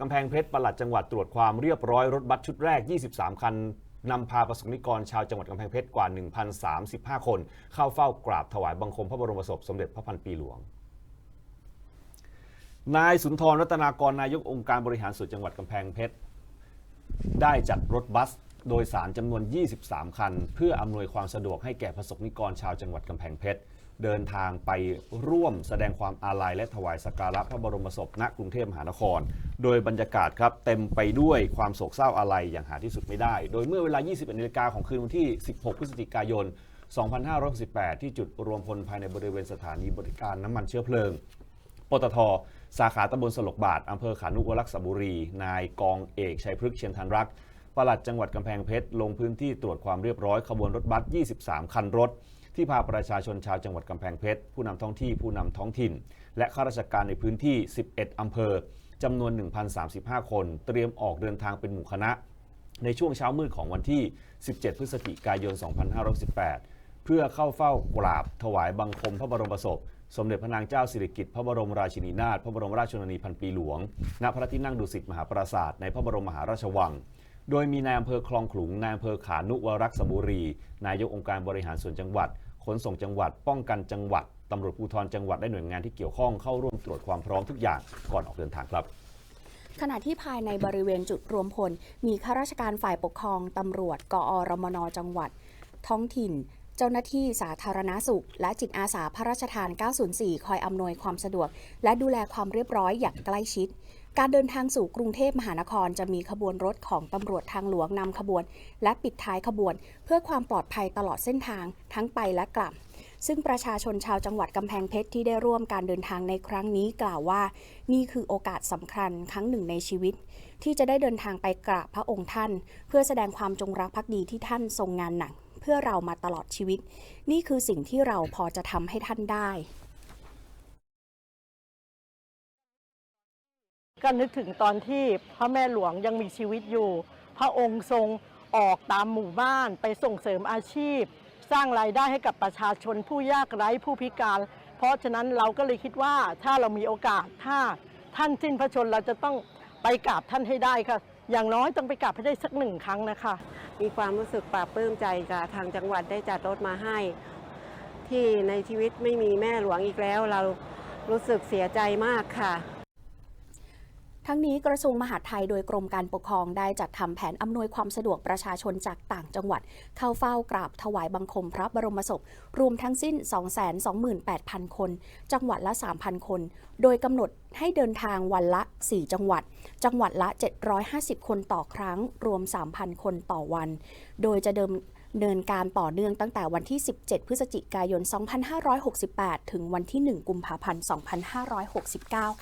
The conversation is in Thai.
กำแพงเพชรปลัดจังหวัดตรวจความเรียบร้อยรถบัสชุดแรก 23 คันนำพาประสงนิกรชาวจังหวัดกำแพงเพชรกว่า 1,035 คน เข้าเฝ้ากราบถวายบังคมพระบรมศพสมเด็จพระพันปีหลวง นายสุนทรรัตนากรนายกองค์การบริหารส่วนจังหวัดกำแพงเพชรได้จัดรถบัสโดยสารจำนวน 23 คัน เพื่ออำนวยความสะดวกให้แก่ประสบนิกรชาวจังหวัดกำแพงเพชรเดินทางไปร่วมแสดงความอาลัยและถวายสักการะพระบรมศพณกรุงเทพมหานคร โดยบรรยากาศครับเต็มไปด้วยความโศกเศร้าอาลัยอย่างหาที่สุดไม่ได้ โดยเมื่อเวลา 21นาฬิกาของคืนวันที่ 16 พฤศจิกายน 2568 ที่จุดรวมพลภายในบริเวณสถานีบริการน้ำมันเชื้อเพลิง ปตท สาขาตำบลสลกบาทอำเภอขานุวรักษบุรี นายกองเอกชัยพฤกษ์เชียนทันรักปลัดจังหวัดกำแพงเพชรลงพื้นที่ตรวจความเรียบร้อยขบวนรถบัส 23 คันรถ ที่พาประชาชนชาวจังหวัดกำแพงเพชรผู้นำท้องที่ผู้นำท้องถิ่น และข้าราชการในพื้นที่ 11 อำเภอ จำนวน 1,035 คน เตรียมออกเดินทางเป็นหมู่คณะ ในช่วงเช้ามืดของวันที่ 17 พฤศจิกายน 2518 เพื่อเข้าเฝ้ากราบถวายบังคมพระบรมศพ สมเด็จพระนางเจ้าสิริกิติ์พระบรมราชินีนาถพระบรมราชชนนีพันปีหลวง ณ พระที่นั่งดุสิตมหาปราสาทในพระบรมมหาราชวังโดยมีนายอำเภอคลองขลุง นายอำเภอขานุวรักษบุรี นายกองค์การบริหารส่วนจังหวัด ขนส่งจังหวัด ป้องกันจังหวัด ตำรวจภูธรจังหวัดและหน่วยงานที่เกี่ยวข้องเข้าร่วมตรวจความพร้อมทุกอย่างก่อนออกเดินทางครับขณะที่ภายในบริเวณจุดรวมพล มีข้าราชการฝ่ายปกครองตำรวจ กอรมนจังหวัด ท้องถิ่น เจ้าหน้าที่สาธารณสุข และจิตอาสาพระราชทาน 904 คอยอำนวยความสะดวก และดูแลความเรียบร้อยอย่างใกล้ชิด การเดินทางสู่กรุงเทพมหานครจะมีขบวนรถของตำรวจทางหลวงนำขบวน และปิดท้ายขบวน เพื่อความปลอดภัยตลอดเส้นทางทั้งไปและกลับ ซึ่งประชาชนชาวจังหวัดกำแพงเพชรที่ได้ร่วมการเดินทางในครั้งนี้กล่าวว่า นี่คือโอกาสสำคัญครั้งหนึ่งในชีวิต ที่จะได้เดินทางไปกราบพระองค์ท่าน เพื่อแสดงความจงรักภักดีที่ท่านทรงงานหนักเพื่อเรามาตลอดชีวิต นี่คือสิ่งที่เราพอจะทำให้ท่านได้ก็นึกถึงตอนที่พระแม่หลวงยังมีชีวิตอยู่ พระองค์ทรงออกตามหมู่บ้านไปส่งเสริมอาชีพ สร้างรายได้ให้กับประชาชนผู้ยากไร้ผู้พิการ เพราะฉะนั้นเราก็เลยคิดว่าถ้าเรามีโอกาสถ้าท่านสิ้นพระชนเราจะต้องไปกราบท่านให้ได้ค่ะ อย่างน้อยต้องไปกราบให้ได้สักหนึ่งครั้งนะคะ มีความรู้สึกปลาบปลื้มใจกับทางจังหวัดได้จัดรถมาให้ ที่ในชีวิตไม่มีแม่หลวงอีกแล้ว เรารู้สึกเสียใจมากค่ะ ทั้งนี้กระทรวงมหาดไทยโดยกรมการปกครองได้จัดทำแผนอำนวยความสะดวกประชาชนจากต่างจังหวัด เข้าเฝ้ากราบถวายบังคมพระบรมศพ รวมทั้งสิ้น 228,000 คน จังหวัดละ 3,000 คน โดยกำหนดให้เดินทางวันละ 4 จังหวัด จังหวัดละ 750 คนต่อครั้ง รวม 3,000 คนต่อวัน โดยจะเดิมเนินการต่อเนื่องตั้งแต่วันที่ 17 พฤศจิกายน 2568 ถึงวันที่ 1 กุมภาพันธ์ 2569